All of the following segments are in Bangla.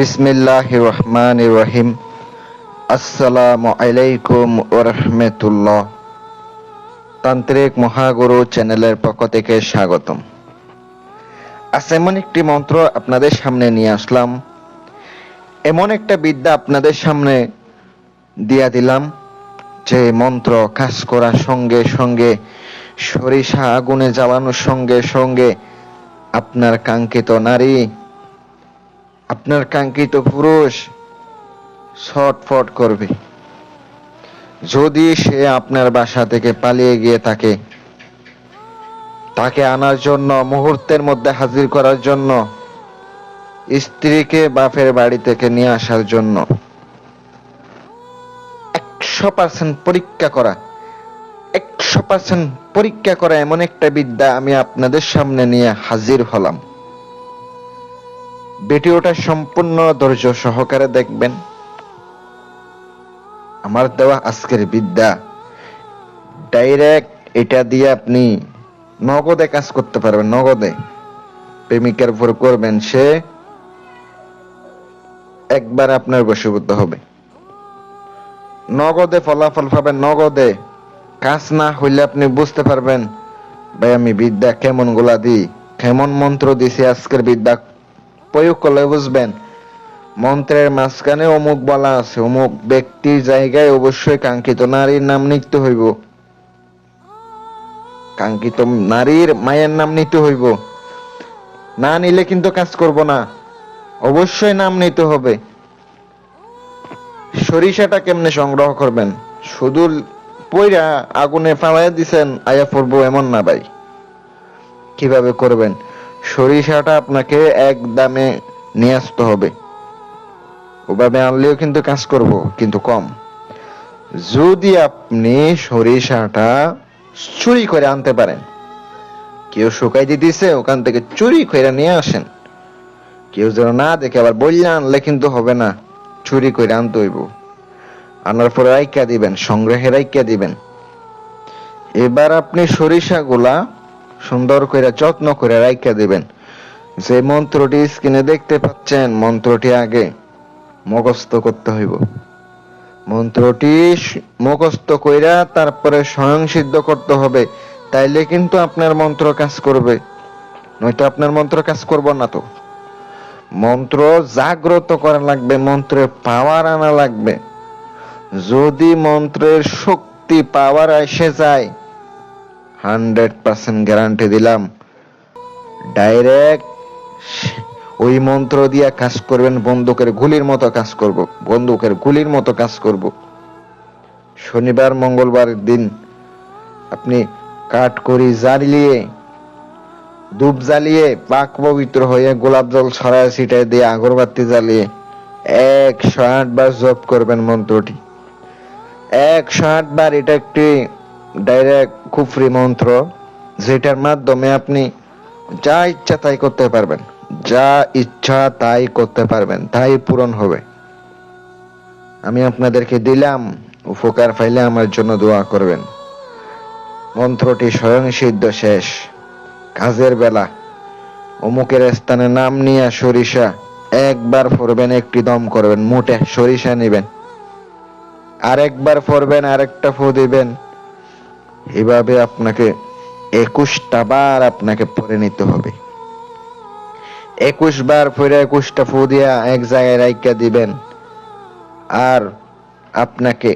বিসমিল্লাহ রহমান রহিম আসসালামু আলাইকুম ওরহমতুল্লাহ তান্ত্রিক মহাগুরু চ্যানেলের পক্ষ থেকে স্বাগতম। আজ এমন একটি মন্ত্র আপনাদের সামনে নিয়ে আসলাম। এমন একটা বিদ্যা আপনাদের সামনে দিয়া দিলাম যে মন্ত্র কাজ করার সঙ্গে সঙ্গে, সরিষা আগুনে জ্বালানোর সঙ্গে সঙ্গে আপনার কাঙ্ক্ষিত নারী আপনার কাঙ্ক্ষিত পুরুষ ছটফট করবে। যদি সে আপনার বাসা থেকে পালিয়ে গিয়ে থাকে, তাকে আনার জন্য, মুহূর্তের মধ্যে হাজির করার জন্য, স্ত্রীকে বাপের বাড়ি থেকে নিয়ে আসার জন্য একশো পার্সেন্ট পরীক্ষা করা, একশো পার্সেন্ট পরীক্ষা করা এমন একটা বিদ্যা আমি আপনাদের সামনে নিয়ে হাজির হলাম। ভিডিওটা সম্পূর্ণ ধৈর্য সহকারে দেখবেন। আমার দেওয়া আজকের বিদ্যা ডাইরেক্ট এটা দিয়ে আপনি নগদে কাজ করতে পারবেন, নগদে। প্রেমিকার উপর করবেন, সে একবার আপনার বশীভূত হবে। নগদে ফলাফল পাবেন, নগদে কাজ না হইলে আপনি বুঝতে পারবেন, ভাই, আমি বিদ্যা কেমনগুলা দিই, কেমন মন্ত্র দিছি আজকের বিদ্যা প্রয়োগ করলে বুঝবেন। মন্ত্রের মাঝখানে অমুক বলা আছে, অমুক ব্যক্তির জায়গায় অবশ্যই কাঙ্ক্ষিত নারীর নাম নিতে হইব। কাঙ্ক্ষিত নারীর মায়ের নাম নিতে হইব। না নিলে কিন্তু কাজ করব না, অবশ্যই নাম নিতে হবে। সরিষাটা কেমনে সংগ্রহ করবেন? শুধু পইরা আগুনে ফালাইয়া দিছেন, আয়া পড়ব এমন না ভাই। কীভাবে করবেন? সরিষাটা আপনাকে এক দামে নিয়ে আসতে হবে। ওভাবে আনলেও কিন্তু কাজ করব, কিন্তু কম। যদি আপনি সরিষাটা চুরি করে আনতে পারেন, কেউ শুকাই দিতেছে ওখান থেকে চুরি করে নিয়ে আসেন। কেউ যেন না দেখে, আবার বললে আনলে কিন্তু হবে না, চুরি করে আনতে হইব। আনার পরে রাইকা দিবেন, সংগ্রহে রাইকা দিবেন। এবার আপনি সরিষাগুলা সুন্দর করে যত্ন করে রাইখা দিবেন। যে মন্ত্রটি স্ক্রিনে দেখতে পাচ্ছেন, মন্ত্রটি আগে মুখস্থ করতে হইব। মন্ত্রটি মুখস্থ কইরা তারপরে স্বয়ং সিদ্ধ করতে হবে। তাইলে কিন্তু আপনার মন্ত্র কাজ করবে। নয়তো আপনার মন্ত্র কাজ করব না তো। মন্ত্র জাগ্রত করা লাগবে মন্ত্রের পাওয়ার আনা লাগবে। যদি মন্ত্রের শক্তি, পাওয়ার এসে যায় হান্ড্রেড পার্সেন্ট গ্যারান্টি দিলাম। ডাইরেক্ট ওই মন্ত্র দিয়া কাজ করবেন, বন্দুকের গুলির মতো কাজ করব, বন্দুকের গুলির মতো কাজ করব। শনিবার, মঙ্গলবার দিন আপনি কাঠ করি জ্বালিয়ে, ধূপ জ্বালিয়ে, পাক পবিত্র হয়ে গোলাপ জল ছড়ায় ছিটায় দিয়ে আগরবাতি জ্বালিয়ে একশো আট বার জপ করবেন মন্ত্রটি। একশো আট বার এটা একটি ডাইরেক্ট কুফরি মন্ত্র, যেটার মাধ্যমে আপনি যা ইচ্ছা তাই করতে পারবেন। যা ইচ্ছা তাই করতে পারবেন, তাই পূরণ হবে। আমি আপনাদেরকে দিলাম, উপকার পাইলে আমার জন্য দোয়া করবেন। মন্ত্রটি স্বয়ং সিদ্ধ শেষ। কাজের বেলা অমুকের স্থানে নাম নিয়ে সরিষা একবার পড়বেন একটি দম করবেন, মোটে সরিষা নেবেন। আরেকবার পড়বেন আরেকটা ফু দিবেন এভাবে আপনাকে একুশটা বার আপনাকে পরে নিতে হবে। একুশ বার পরে একুশটা ফু দিয়া এক জায়গায় রাইকা দিবেন। আর আপনাকে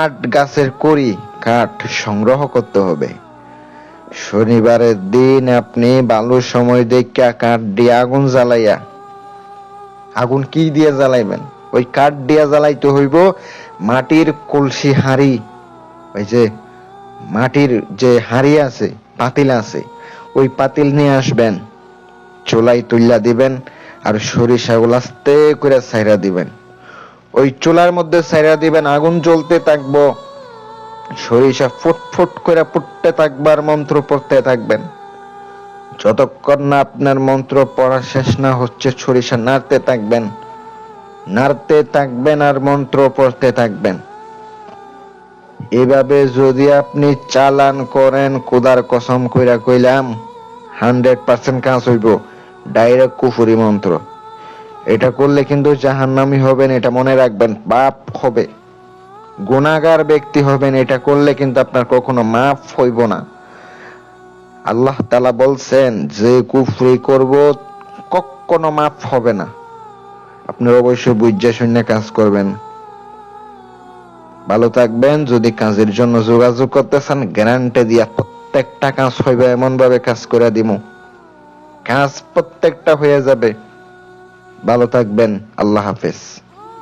আট গাছের কড়ি কাঠ সংগ্রহ করতে হবে। শনিবারের দিন আপনি বালুর সময় দেখা কাঠ দিয়ে আগুন জ্বালাইয়া, আগুন কি দিয়ে জ্বালাইবেন? ওই কাঠ দিয়া জ্বালাইতে হইব মাটির কলসি হাড়ি, ওই যে মাটির যে হাড়ি আছে, পাতিল আছে, ওই পাতিল নিয়ে আসবেন। চুলাই তুইলা দিবেন আর সরিষাগুলো আস্তে করে ছাইরা দিবেন। ওই চুলার মধ্যে ছাইরা দিবেন, আগুন জ্বলতে থাকব। সরিষা ফুট ফুট করে ফুটতে থাকবার মন্ত্র পড়তে থাকবেন। যতক্ষণ না আপনার মন্ত্র পড়া শেষ না হচ্ছে, সরিষা নাড়তে থাকবেন। নাড়তে থাকবেন আর মন্ত্র পড়তে থাকবেন। এভাবে যদি আপনি চালান করেন, কোদার কসম কইরা কইলাম হান্ড্রেড পার্সেন্ট কাজ হইব। ডাইরেক্ট কুফুরি মন্ত্র। এটা করলে কিন্তু জাহান্নামি হবেন, এটা মনে রাখবেন পাপ হবে। গুনাহগার ব্যক্তি হবেন, এটা করলে কিন্তু আপনার কখনো মাফ হইব না। আল্লাহ তালা বলছেন, যে কুফরি করব, কখনো মাফ হবে না। আপনার অবশ্যই বুঝা শূন্য কাজ করবেন। ভালো থাকবেন, যদি কাজের জন্য যোগাযোগ করতে চান গ্যারান্টি দিয়া প্রত্যেকটা কাজ হইবে এমন ভাবে কাজ করে দিব কাজ প্রত্যেকটা হয়ে যাবে। ভালো থাকবেন, আল্লাহ হাফেজ।